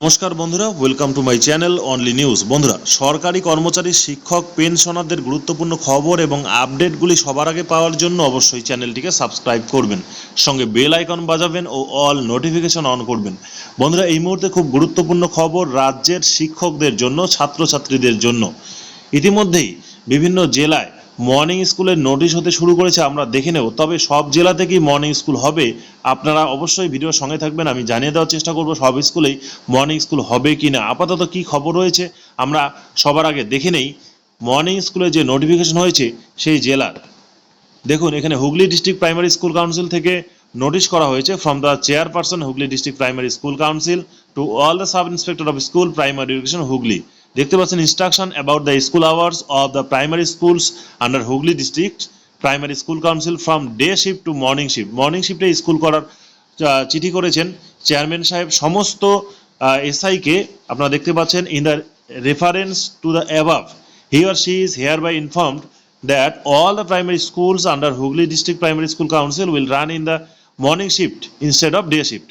নমস্কার বন্ধুরা welcome to my channel only news বন্ধুরা, সরকারি কর্মচারী, শিক্ষক, পেনশনারদের গুরুত্বপূর্ণ খবর এবং আপডেটগুলি সবার আগে পাওয়ার জন্য অবশ্যই চ্যানেলটিকে সাবস্ক্রাইব করবেন। সঙ্গে বেল আইকন বাজাবেন ও অল নোটিফিকেশন অন করবেন। বন্ধুরা, এই মুহূর্তে খুব গুরুত্বপূর্ণ খবর রাজ্যের শিক্ষকদের জন্য, ছাত্রছাত্রীদের জন্য। ইতিমধ্যেই বিভিন্ন জেলায় মর্নিং স্কুলের নোটিশ হতে শুরু করেছে, আমরা দেখে নেব। তবে সব জেলা থেকেই মর্নিং স্কুল হবে। আপনারা অবশ্যই ভিডিওর সঙ্গে থাকবেন, আমি জানিয়ে দেওয়ার চেষ্টা করব সব স্কুলেই মর্নিং স্কুল হবে কি না আপাতত কি খবর রয়েছে, আমরা সবার আগে দেখে নেই। মর্নিং স্কুলে যে নোটিফিকেশন হয়েছে, সেই জেলার। দেখুন, এখানে Hooghly district primary school council থেকে নোটিশ করা হয়েছে from the chairperson Hooghly district primary school council to all the sub inspector of school primary education Hooghly. দেখতে পাচ্ছেন instruction about the school hours of the primary schools under Hooghly district primary school council from day shift to morning shift morning শিফটে school করার চিঠি করেছেন chairman সাহেব। সমস্ত এসআইকে আপনারা দেখতে পাচ্ছেন in the reference to the above he or she is hereby informed that all the primary schools under Hooghly district primary school council will run in the morning shift instead of day shift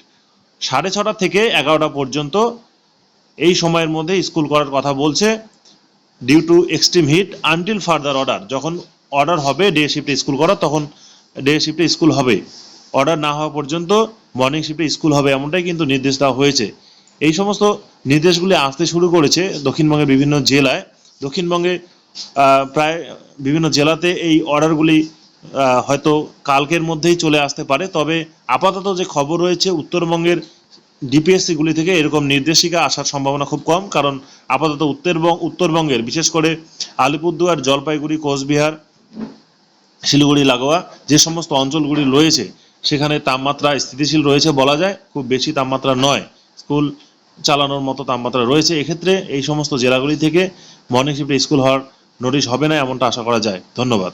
সাড়ে ছটা থেকে এগারোটা পর্যন্ত এই সময়ের মধ্যে school করার কথা বলছে due to extreme heat until further order যখন অর্ডার হবে ডে শিফটে স্কুল করা তখন ডে শিফটে স্কুল হবে। অর্ডার না হওয়া পর্যন্ত মর্নিং শিফটে স্কুল হবে এমনটাই কিন্তু নির্দেশ দেওয়া হয়েছে। এই সমস্ত নির্দেশগুলি আসতে শুরু করেছে দক্ষিণবঙ্গের বিভিন্ন জেলায়। দক্ষিণবঙ্গে প্রায় বিভিন্ন জেলাতে এই অর্ডারগুলি হয়তো কালকের মধ্যেই চলে আসতে পারে। তবে আপাতত যে খবর রয়েছে, উত্তরবঙ্গের ডিপিএসসি গুলি থেকে এরকম নির্দেশিকা আসার সম্ভাবনা খুব কম, কারণ আপাতত উত্তরবঙ্গ উত্তরবঙ্গের, বিশেষ করে আলিপুরদুয়ার, জলপাইগুড়ি, কোচবিহার, শিলিগুড়ি, লাগোয়া যে সমস্ত অঞ্চলগুলি রয়েছে, সেখানে তাপমাত্রা স্থিতিশীল রয়েছে বলা যায়, খুব বেশি তাপমাত্রা নয়, স্কুল চালানোর মতো তাপমাত্রা রয়েছে। এক্ষেত্রে এই সমস্ত জেলাগুলি থেকে মর্নিং শিফটে স্কুল হওয়ার নোটিশ হবে না এমনটা আশা করা যায়। ধন্যবাদ।